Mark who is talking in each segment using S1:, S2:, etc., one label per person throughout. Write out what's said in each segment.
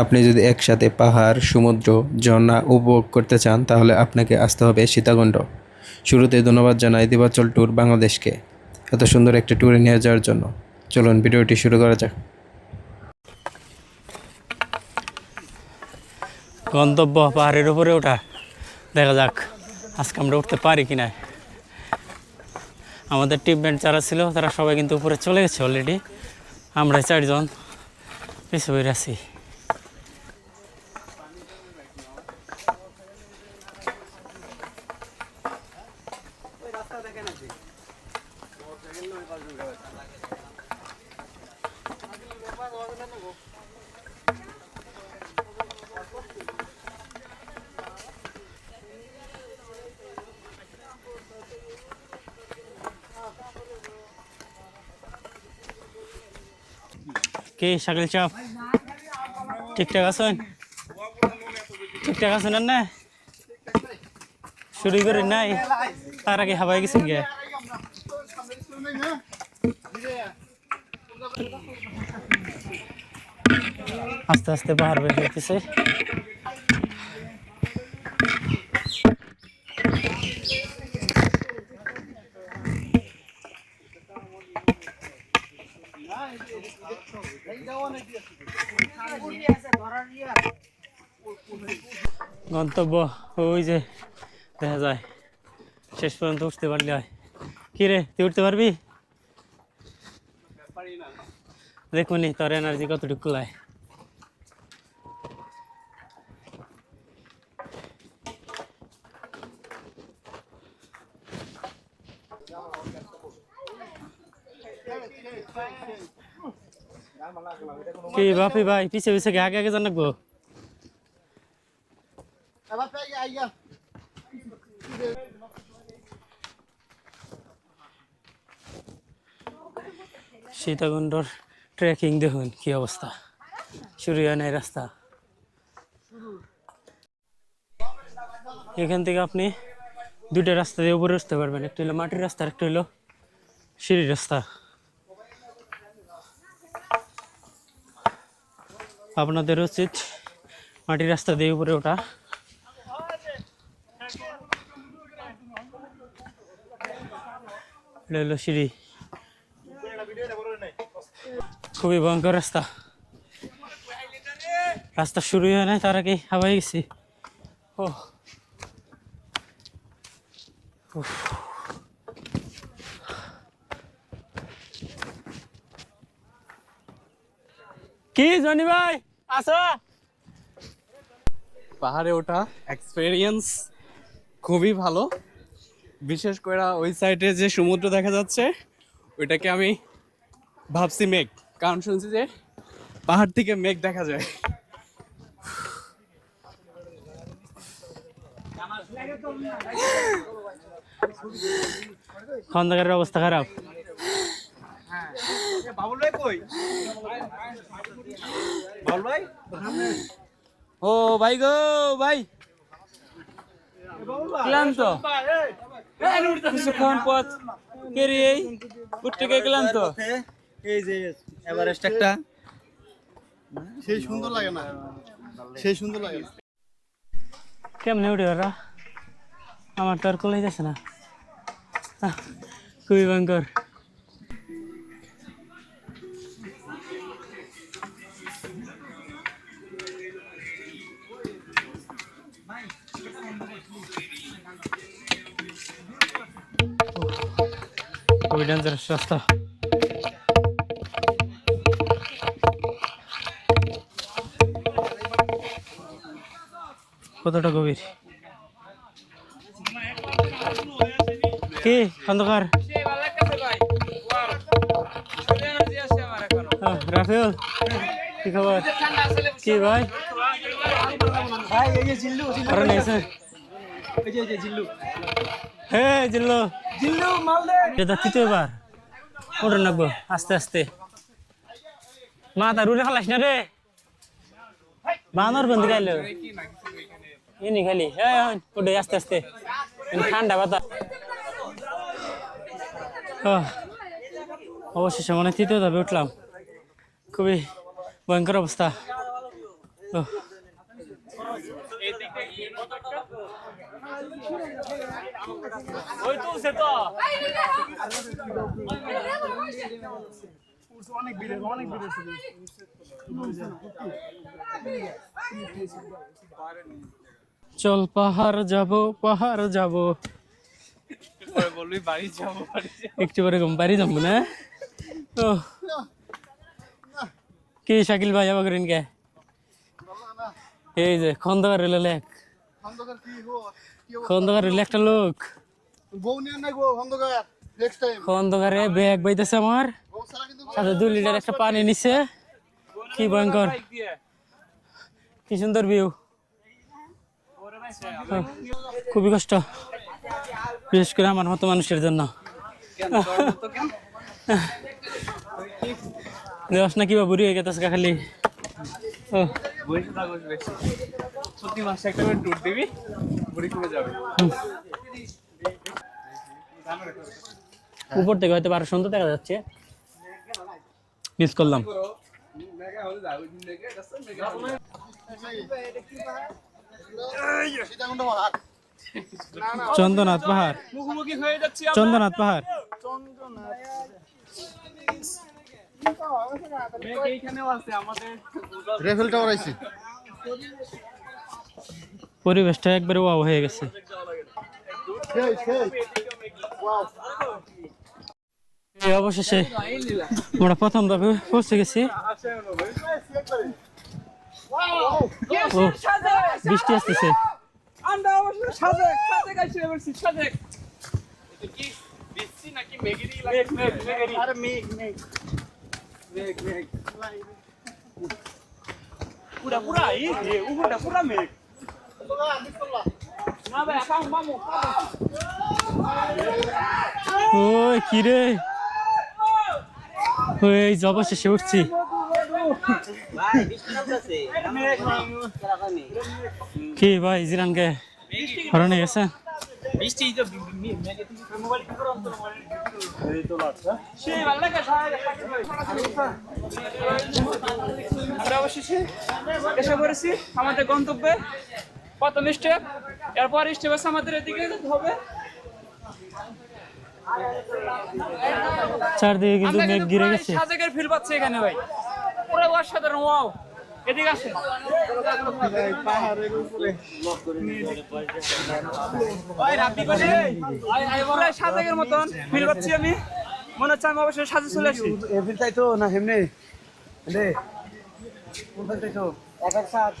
S1: আপনি যদি একসাথে পাহাড়, সমুদ্র, ঝর্ণা উপভোগ করতে চান, তাহলে আপনাকে আসতে হবে সীতাকুণ্ড। শুরুতে ধন্যবাদ জানাই দিবাচল ট্যুর বাংলাদেশকে। এত সুন্দর একটা ট্যুরে নিয়ে যাওয়ার জন্য। চলুন, ভিডিওটি শুরু করা যাক।
S2: গন্তব্য পাহাড়ের উপরে ওঠা। দেখা যাক, আজকে আমরা উঠতে পারি কি না আমাদের টিমমেট যারা ছিল, তারা সবাই কিন্তু উপরে চলে গেছে অলরেডি আমরা চারজন পিছু আছি। কি, শাকিল চাপ ঠিকঠাক আছেন? ঠিকঠাক আছেন না? শুরু করেন নাই? তার আগে হাবাই গেছেন গে? আস্তে আস্তে পাহাড় বের হইতেছে। গন্তব্য, ওই যে দেখা যায়। শেষ পর্যন্ত উঠতে পারলে হয়। কি রে, তুই উঠতে পারবি? দেখুনি তোর এনার্জি কতটুকু লায় কি বাপি ভাই, পিছে পিছে গে, আগে আগে জান রাখব সীতাকুণ্ডর ট্রেকিং দেখুন, কি অবস্থা। নাই রাস্তা। এখান থেকে আপনি দুইটা রাস্তা দিয়ে উপরে উঠতে পারবেন। একটা হলো মাটির রাস্তা আর একটা হলো সিঁড়ির রাস্তা। আপনাদের উচিত মাটির রাস্তা দিয়ে উপরে ওঠা। এটা হলো সিঁড়ি। খুবই ভয়ঙ্কর রাস্তা। রাস্তা শুরু হয় নাই, তার আগে হাওয়াই গেছি। ও কি জনি ভাই? আসো।
S3: পাহাড়ে ওঠা এক্সপেরিয়েন্স খুবই ভালো। বিশেষ করে ওই সাইডে যে সমুদ্র দেখা যাচ্ছে ওইটাকে আমি ভাবছি মেঘ। কারণ শুনছি যে পাহাড় থেকে মেঘ দেখা যায়।
S2: খন্দকারের অবস্থা খারাপ। ও ভাই গো ভাই। ক্লান্ত। কিছুক্ষণ পথ পেরিয়েই উঠতে গিয়ে ক্লান্ত।
S4: এই যে এভারেস্ট একটা। সেই সুন্দর লাগে না। সেই সুন্দর লাগে না।
S2: কেমনে উঠে ওরা? আমার তো আর কোলাই যাচ্ছে না। খুবই ভয়ঙ্কর। খুবই ডেঞ্জারাস রাস্তা। কতটা গভীর? কি খন্দকার আহ, রাফেল কি খবর? কি ভাই?
S4: ভাই এই যে জিল্লু
S2: আরে নাইছে
S4: এই এই যে জিল্লু।
S2: হে জিল্লো। এটা তৃতীয় এবার। ওটা আস্তে আস্তে। মা তার উড়ে খালাস রে। বানর বন্ধু গাইলো ইনি খালি। হ্যাঁ ওটা আস্তে আস্তে। ঠান্ডা বাতাস। অবশেষে মনে তৃতীয় ধাপে উঠলাম। খুবই ভয়ঙ্কর অবস্থা। ওহ, ওই তুলছে তো
S4: অনেক ভিড় অনেক ছিল
S2: চল পাহাড় যাব পাহাড় যাব।
S5: বাড়ি বাড়ি
S2: একটু পরে বাড়ি যাব না? ও। কি শাকিল ভাই আবার করেন কে এই যে খন্দকার রেলে লেখ
S4: খন্দকার কি
S2: খন্দকার রেলে একটা লোক।
S4: বউ নিয়ে না গো খন্দকার নেক্সট টাইম
S2: খন্দকারে ব্যাগ বাইতেছে আমার। সাথে দুই লিটার একটা পানি নিচ্ছে কি ভয়ঙ্কর। কি সুন্দর ভিউ খুবই কষ্ট। বিশেষ করে আমার মতো মানুষের জন্য। দেওয়াস না কিবা বুড়ি হয়ে গেছে খালি। ও।
S5: বসে থাকো বেশি। প্রতি মাসে একটা করে ট্যুর দিবি?
S2: উপর থেকে হয়তো আরও সুন্দর দেখা যাচ্ছে। মিস করলাম। চন্দ্রনাথ পাহাড়।
S5: হয়ে
S2: চন্দ্রনাথ পাহাড়।
S4: রেফেল টাওয়ার আইছি
S2: পরিবেশটা একবারে ওয়াও হয়ে গেছে। অবশেষে আমরা প্রথম ধাপে পৌঁছে গেছি। ও বৃষ্টি আসতেছে।
S5: পুরা পুরা এই উপরটা পুরা মেঘ।
S2: ওই কি রে? ওই যে অবশেষে উঠছি। কি ভাই, জিরানকে হরণে গেছে?
S5: করো আমরা অবশেষে এসে পড়েছি আমাদের গন্তব্যে। প্রথম স্টেপ এরপর স্টেপ আছে আমাদের এদিকে হবে।
S2: চারদিকে কিন্তু মেঘ ঘিরে গেছে।
S5: সাজেকের ফিল পাচ্ছি এখানে ভাই। পুরো অসাধারণ ওয়াও এদিকে আসে পুরো সাজেকের মতন ফিল পাচ্ছি আমি। মনে হচ্ছে আমি অবশ্যই সাজে চলে আসি।
S4: এফিল তাই তো না হেমনে রে কোনটা তাই তো এক এক সাথ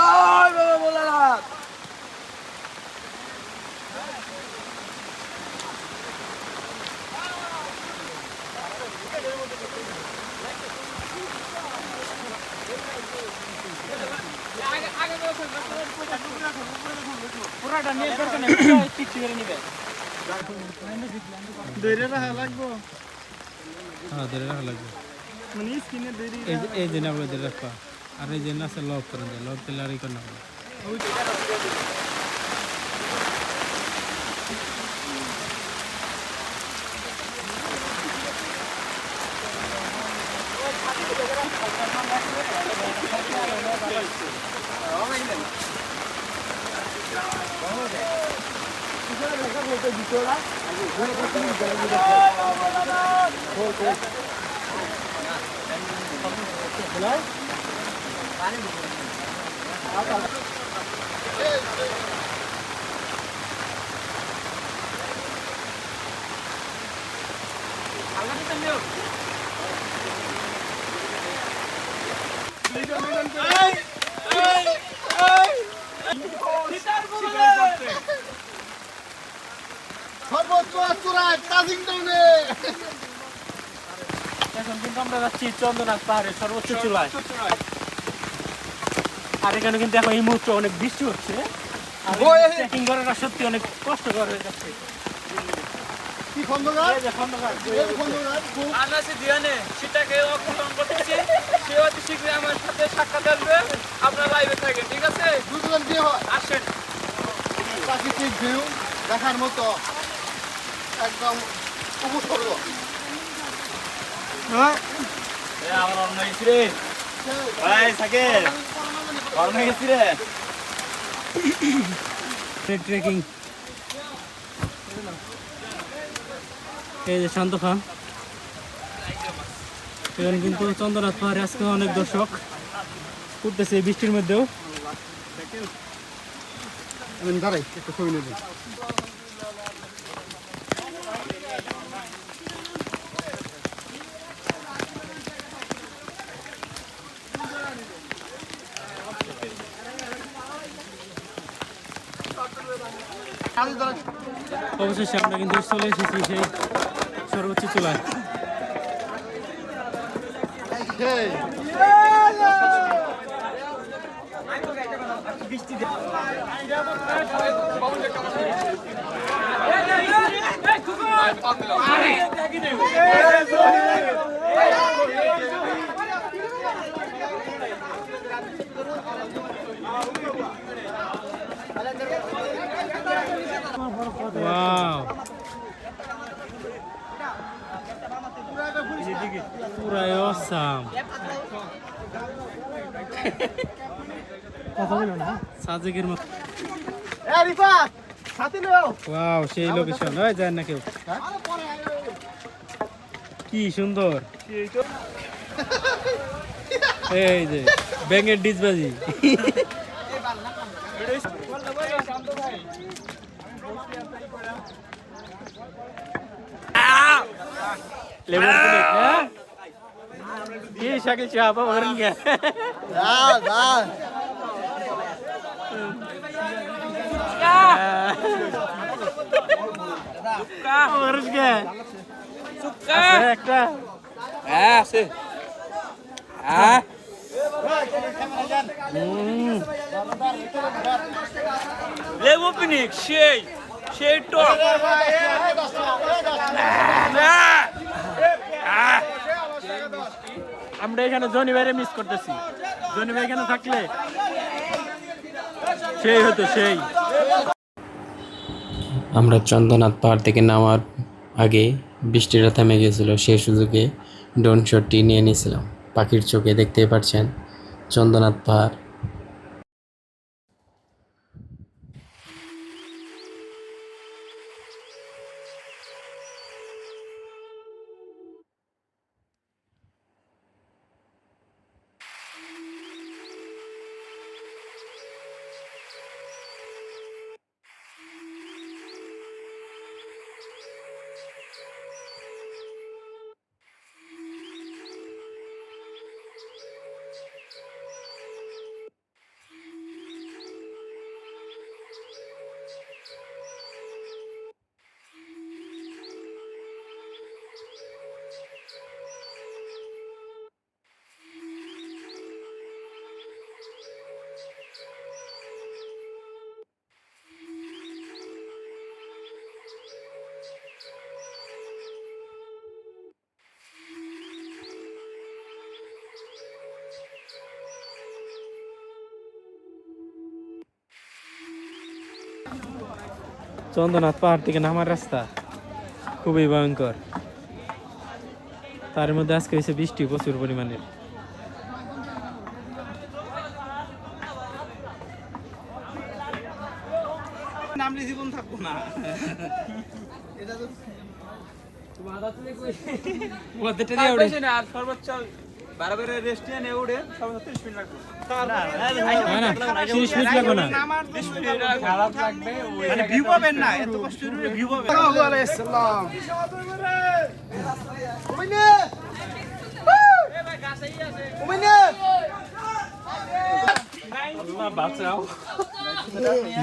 S4: জয় বাবা ভোলানাথ।
S2: পুরাটা নিয়ে নেই পুরো কিচ্ছু করে নিবে।
S4: দইরে রাখা লাগবো।
S6: হ্যাঁ ধরে রাখা লাগবে।
S4: মানে স্কিনে দইরে
S6: এই যে না ধরে রাখবা আর এই যে না আছে লক করেন যায় লক দিলে আর এই করে না
S4: সর্বোচ্চ চূড়ায় কাজিং টাউনে।
S2: এখন কিন্তু আমরা যাচ্ছি চন্দ্রনাথ পাহাড়ের সর্বোচ্চ চূড়ায়। আর এখানে কিন্তু এখন এই মুহূর্তে অনেক বৃষ্টি হচ্ছে। ট্রেকিং করাটা সত্যি অনেক কষ্টকর হয়ে যাচ্ছে।
S4: কি খন্দকার?
S2: খন্দকার
S4: খন্দকার খুব
S5: দিয়ানে সেটাকে অপসারণ করতেছি সে অতি শীঘ্রই আমার সাথে সাক্ষাৎ আসবে। আপনারা লাইভে থাকেন ঠিক আছে?
S4: দুজন বিয়ে হয়।
S5: আসেন।
S4: প্রাকৃতিক ভিউ দেখার মতো একদম উপসর্গ। হ্যাঁ?
S5: আমার অন্য গেছি ভাই থাকে অন্য গেছি রে
S2: ট্রেকিং এই যে শান্ত খান এখানে কিন্তু চন্দ্রনাথ পাহাড়ে আজকে অনেক দর্শক উঠতেছে এই বৃষ্টির মধ্যেও।
S4: দাঁড়াই একটু ছবি নেবেন
S2: অবশেষে আমরা কিন্তু চলে এসেছি সেই সর্বোচ্চ
S4: সেই
S2: ওয়াও পুরাই অসাম সাজেকের মতো।
S4: এ রিফাত সাথে নাও
S2: ওয়াও সেই লোকেশন হয় যায় না কেউ কি সুন্দর। এই যে ব্যাঙের ডিজবাজি। লেবুর প্লেট হ্যাঁ কি শাকিল চাপ ওরন গে
S4: যা যা
S2: ওরন গে একটা
S5: হ্যাঁ আছে হ্যাঁ লেবু পিনিক সেই সেই টক
S2: আমরা এখানে জনি ভাইরে মিস করতেছি। জনি ভাই এখানে থাকলে? সেই হতো সেই।
S1: আমরা চন্দ্রনাথ পাহাড় থেকে নামার আগে বৃষ্টিটা থেমে গিয়েছিল সেই সুযোগে ড্রোন শটটি নিয়ে নিয়েছিলাম। পাখির চোখে দেখতেই পাচ্ছেন চন্দ্রনাথ পাহাড়।
S2: চন্দ্রনাথ পাহাড় থেকে নামার রাস্তা খুবই ভয়ঙ্কর। তার মধ্যে আজকে হয়েছে বৃষ্টি প্রচুর পরিমাণের।
S5: নামলে জীবন থাকব না, সর্বোচ্চ বারো রেস্ট নিয়ে নিয়ে উঠে সর্বোচ্চ ত্রিশ মিনিট লাগবে।
S2: না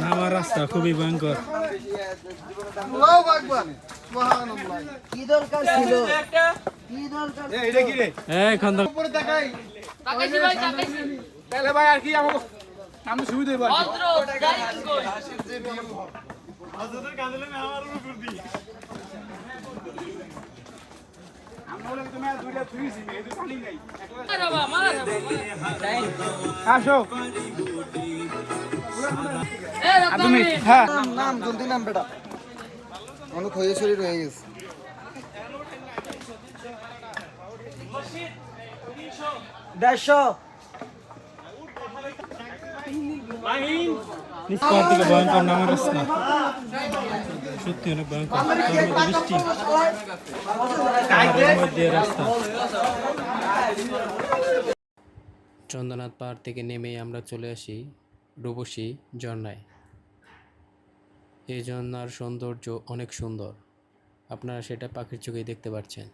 S2: নামার রাস্তা খুবই ভয়ঙ্কর।
S4: আল্লাহু আকবার। সুবহানাল্লাহ।
S6: কি দরকার ছিল?
S5: একটা
S4: এ এটা কি রে?
S2: এই খন্দ
S4: উপরে তাকাই।
S5: তাহলে ভাই আর
S2: নাম জলদি নাম বেটা। অনেক হয়ে শরীর হয়ে গেছে। দেড়শো।
S6: থেকে ভয়ঙ্কর নামের রাস্তা। সত্যি অনেক ভয়ঙ্কর। বৃষ্টি মধ্যে রাস্তা
S1: চন্দ্রনাথ পাহাড় থেকে নেমে আমরা চলে আসি রূপসী ঝর্ণায়। এই ঝর্ণার সৌন্দর্য অনেক সুন্দর। আপনারা সেটা পাখির চোখেই দেখতে পাচ্ছেন